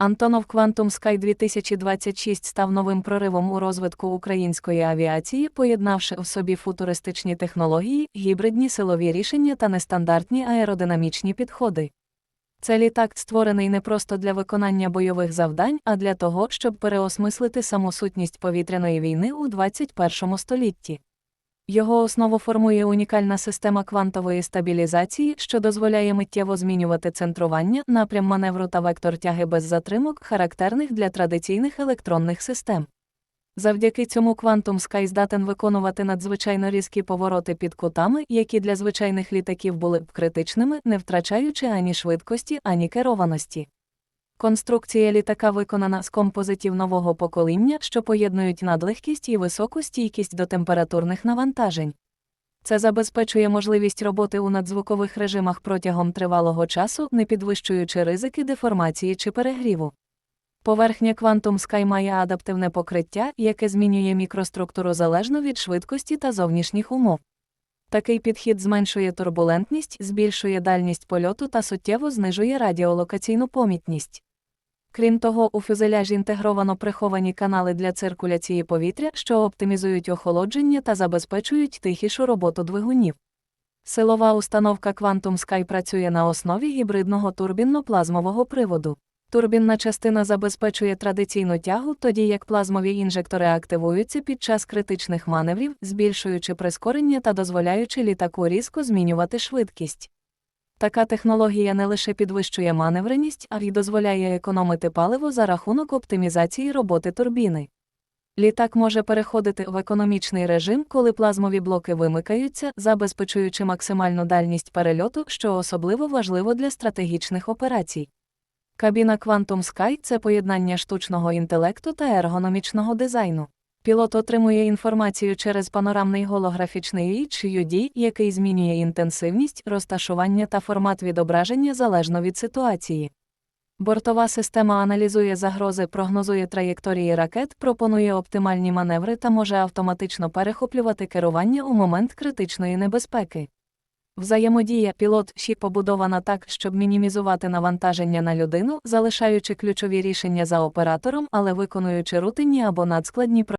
Антонов Quantum Sky 2026 став новим проривом у розвитку української авіації, поєднавши в собі футуристичні технології, гібридні силові рішення та нестандартні аеродинамічні підходи. Це літак створений не просто для виконання бойових завдань, а для того, щоб переосмислити саму сутність повітряної війни у 21 столітті. Його основу формує унікальна система квантової стабілізації, що дозволяє миттєво змінювати центрування, напрям маневру та вектор тяги без затримок, характерних для традиційних електронних систем. Завдяки цьому Quantum Sky здатен виконувати надзвичайно різкі повороти під кутами, які для звичайних літаків були б критичними, не втрачаючи ані швидкості, ані керованості. Конструкція літака виконана з композитів нового покоління, що поєднують надлегкість і високу стійкість до температурних навантажень. Це забезпечує можливість роботи у надзвукових режимах протягом тривалого часу, не підвищуючи ризики деформації чи перегріву. Поверхня Quantum Sky має адаптивне покриття, яке змінює мікроструктуру залежно від швидкості та зовнішніх умов. Такий підхід зменшує турбулентність, збільшує дальність польоту та суттєво знижує радіолокаційну помітність. Крім того, у фюзеляжі інтегровано приховані канали для циркуляції повітря, що оптимізують охолодження та забезпечують тихішу роботу двигунів. Силова установка Quantum Sky працює на основі гібридного турбінно-плазмового приводу. Турбінна частина забезпечує традиційну тягу, тоді як плазмові інжектори активуються під час критичних маневрів, збільшуючи прискорення та дозволяючи літаку різко змінювати швидкість. Така технологія не лише підвищує маневреність, а й дозволяє економити паливо за рахунок оптимізації роботи турбіни. Літак може переходити в економічний режим, коли плазмові блоки вимикаються, забезпечуючи максимальну дальність перельоту, що особливо важливо для стратегічних операцій. Кабіна Quantum Sky це поєднання штучного інтелекту та ергономічного дизайну. Пілот отримує інформацію через панорамний голографічний HUD, який змінює інтенсивність, розташування та формат відображення залежно від ситуації. Бортова система аналізує загрози, прогнозує траєкторії ракет, пропонує оптимальні маневри та може автоматично перехоплювати керування у момент критичної небезпеки. Взаємодія пілот ще побудована так, щоб мінімізувати навантаження на людину, залишаючи ключові рішення за оператором, але виконуючи рутинні або надскладні